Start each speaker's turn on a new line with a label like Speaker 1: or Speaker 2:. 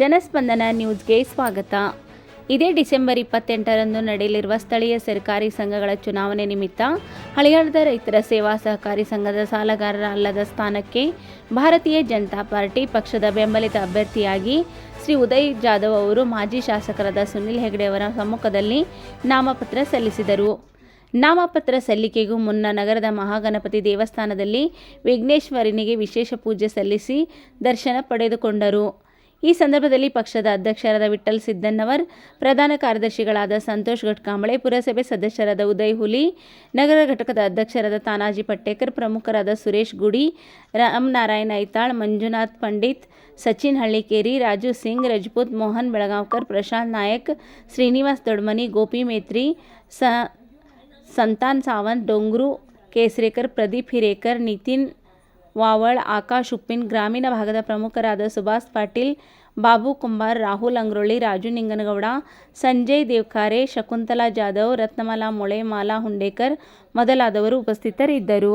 Speaker 1: ಜನಸ್ಪಂದನ ನ್ಯೂಸ್ಗೆ ಸ್ವಾಗತ. ಇದೇ ಡಿಸೆಂಬರ್ ಇಪ್ಪತ್ತೆಂಟರಂದು ನಡೆಯಲಿರುವ ಸ್ಥಳೀಯ ಸರ್ಕಾರಿ ಸಂಘಗಳ ಚುನಾವಣೆ ನಿಮಿತ್ತ ಹಳಿಯಾಳದ ರೈತರ ಸೇವಾ ಸಹಕಾರಿ ಸಂಘದ ಸಾಲಗಾರರ ಅಲ್ಲದ ಸ್ಥಾನಕ್ಕೆ ಭಾರತೀಯ ಜನತಾ ಪಾರ್ಟಿ ಪಕ್ಷದ ಬೆಂಬಲಿತ ಅಭ್ಯರ್ಥಿಯಾಗಿ ಶ್ರೀ ಉದಯ್ ಜಾಧವ್ ಅವರು ಮಾಜಿ ಶಾಸಕರಾದ ಸುನಿಲ್ ಹೆಗಡೆ ಅವರ ಸಮ್ಮುಖದಲ್ಲಿ ನಾಮಪತ್ರ ಸಲ್ಲಿಸಿದರು. ನಾಮಪತ್ರ ಸಲ್ಲಿಕೆಗೂ ಮುನ್ನ ನಗರದ ಮಹಾಗಣಪತಿ ದೇವಸ್ಥಾನದಲ್ಲಿ ವಿಘ್ನೇಶ್ವರನಿಗೆ ವಿಶೇಷ ಪೂಜೆ ಸಲ್ಲಿಸಿ ದರ್ಶನ ಪಡೆದುಕೊಂಡರು. ಈ ಸಂದರ್ಭದಲ್ಲಿ ಪಕ್ಷದ ಅಧ್ಯಕ್ಷರಾದ ವಿಠಲ್ ಸಿದ್ದನ್ನವರ್ ಪ್ರಧಾನ ಕಾರ್ಯದರ್ಶಿಗಳಾದ ಸಂತೋಷ್ ಗಟ್ಕಾಂಬಳೆ ಪುರಸಭೆ ಸದಸ್ಯರಾದ ಉದಯ್ ಹುಲಿ, ನಗರ ಘಟಕದ ಅಧ್ಯಕ್ಷರಾದ ತಾನಾಜಿ ಪಟ್ಟೇಕರ್, ಪ್ರಮುಖರಾದ ಸುರೇಶ್ ಗುಡಿ ರಾಮನಾರಾಯಣ ಐತಾಳ್, ಮಂಜುನಾಥ್ ಪಂಡಿತ್, ಸಚಿನ್ ಹಳ್ಳಿಕೇರಿ, ರಾಜು ಸಿಂಗ್, ರಜಪೂತ್ ಮೋಹನ್ ಬೆಳಗಾವ್ಕರ್, ಪ್ರಶಾಂತ್ ನಾಯಕ್, ಶ್ರೀನಿವಾಸ್ ದೊಡ್ಮನಿ, ಗೋಪಿ ಮೇತ್ರಿ, ಸ, ಸಂತಾನ್ ಸಾವಂತ್, ಡೊಂಗ್ರು, ಕೇಸರೇಕರ್, ಪ್ರದೀಪ್ ಹಿರೇಕರ್, ನಿತಿನ್ ವಾವಳ್, ಆಕಾಶ್ ಉಪ್ಪಿನ್, ಗ್ರಾಮೀಣ ಭಾಗದ ಪ್ರಮುಖರಾದ ಸುಭಾಷ್ ಪಾಟೀಲ್, ಬಾಬು ಕುಂಬಾರ್, ರಾಹುಲ್ ಅಂಗ್ರೊಳ್ಳಿ, ರಾಜು ನಿಂಗನಗೌಡ, ಸಂಜಯ್ ದೇವ್ಕಾರೆ, ಶಕುಂತಲಾ ಜಾಧವ್, ರತ್ನಮಾಲಾ ಮೊಳೆ ಮಾಲಾ ಹುಂಡೇಕರ್ ಮೊದಲಾದವರು ಉಪಸ್ಥಿತರಿದ್ದರು.